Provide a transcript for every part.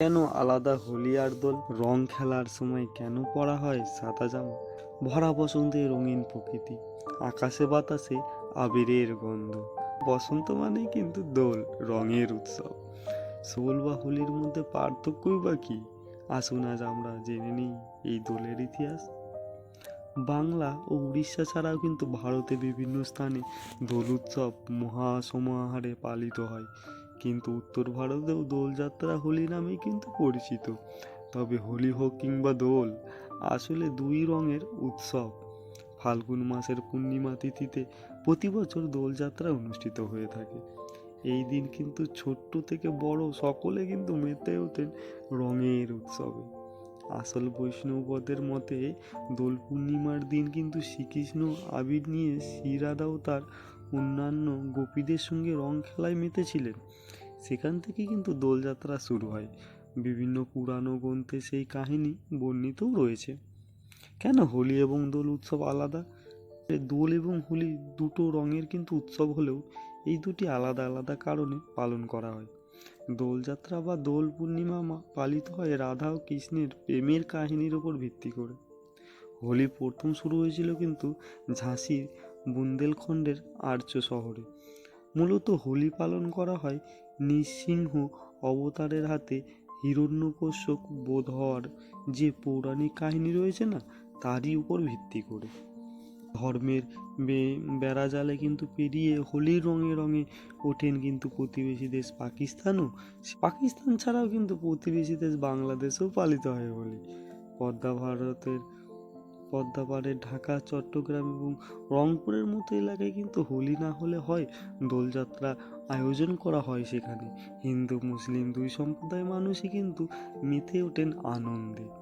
কেন আলাদা হোলি আর দোল রং খেলার সময় কেন পরা হয় সাদা জামা? ভরা বসন্তে রঙিন প্রকৃতি, আকাশে বাতাসে আবিরের গন্ধ। বসন্ত মানেই কিন্তু দোল, রঙের উৎসব। সোল বা হোলির মধ্যে পার্থক্যই বা কি? আসুন আজ আমরা জেনে নিই এই দোলের ইতিহাস। বাংলা ও উড়িষ্যা ছাড়াও কিন্তু ভারতে বিভিন্ন স্থানে দোল উৎসব মহাসমাহারে পালিত হয়। কিন্তু উত্তর ভারতেও দোলযাত্রা হোলি নামেই কিন্তু পরিচিত। তবে হোলি হোক কিংবা দোল, আসলে দুই রঙের উৎসব। ফাল্গুন মাসের পূর্ণিমা তিথিতে প্রতি বছর দোলযাত্রা অনুষ্ঠিত হয়ে থাকে। এই দিন কিন্তু ছোট্ট থেকে বড় সকলে কিন্তু মেতে ওঠেন রঙের উৎসবে। আসল বৈষ্ণবদের মতে দোল পূর্ণিমার দিন কিন্তু শ্রীকৃষ্ণ আবির নিয়ে শ্রীরাধা ও তার অন্যান্য গোপীদের সঙ্গে রং খেলায় মেতেছিলেন। সেখান থেকে কিন্তু দোলযাত্রা শুরু হয়। বিভিন্ন পুরানো গ্রন্থে সেই কাহিনী বর্ণিতও রয়েছে। কেন হোলি এবং দোল উৎসব আলাদা? দোল এবং হোলি দুটো রঙের কিন্তু উৎসব হলেও এই দুটি আলাদা আলাদা কারণে পালন করা হয়। দোলযাত্রা বা দোল পূর্ণিমা পালিত হয় রাধা ও কৃষ্ণের প্রেমের কাহিনীর ওপর ভিত্তি করে। হোলি প্রথম শুরু হয়েছিল কিন্তু ঝাঁসির বুন্দেলখণ্ডের আর্য শহরে। মূলত হোলি পালন করা হয় নৃসিংহ অবতারের হাতে। হিরণ্যকশ্যপ বোধ হওয়ার যে পৌরাণিক কাহিনী রয়েছে না, তারই উপর ভিত্তি করে। ধর্মের বেড়াজালে কিন্তু পেরিয়ে হোলির রঙে রঙে ওঠেন কিন্তু প্রতিবেশী দেশ পাকিস্তানও। পাকিস্তান ছাড়াও কিন্তু প্রতিবেশী দেশ বাংলাদেশেও পালিত হয় হোলি। পদ্মা ভারতের পদ্মা পাড়ে ঢাকা, চট্টগ্রাম এবং রংপুরের মতো এলাকায় কিন্তু হোলি না হলে হয় দোলযাত্রা আয়োজন করা হয় সেখানে। হিন্দু, মুসলিম দুই সম্প্রদায়ের মানুষই কিন্তু মেতে ওঠেন আনন্দে।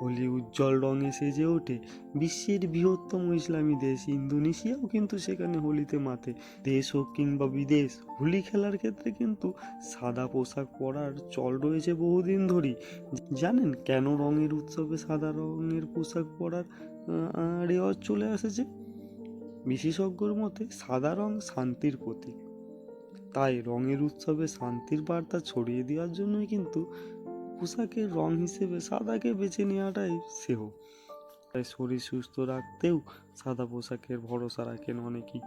হোলি উজ্জ্বল রঙে সেজে ওঠে বিশ্বের বৃহত্তম ইসলামী দেশ ইন্দোনেশিয়াও কিন্তু সেখানে হোলিতে মাতে। দেশ হোক কিংবা বিদেশ, হোলি খেলার ক্ষেত্রে কিন্তু সাদা পোশাক পরার চল রয়েছে বহুদিন ধরেই। জানেন কেন রঙের উৎসবে সাদা রঙের পোশাক পরার রেওয়াজ চলে এসেছে? বিশেষজ্ঞর মতে সাদা রং শান্তির প্রতীক। তাই রঙের উৎসবে শান্তির বার্তা ছড়িয়ে দেওয়ার জন্যই কিন্তু পোশাকের রং হিসেবে সাদাকে বেছে নেওয়াটাই সেহ। তাই শরীর সুস্থ রাখতেও সাদা পোশাকের ভরসা রাখেন অনেকেই।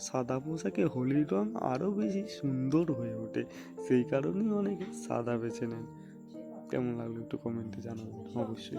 সাদা পোশাকে হোলির রং আরও বেশি সুন্দর হয়ে ওঠে, সেই কারণেই অনেকে সাদা বেছে নেন। কেমন লাগল একটু কমেন্টে জানাবেন, অবশ্যই।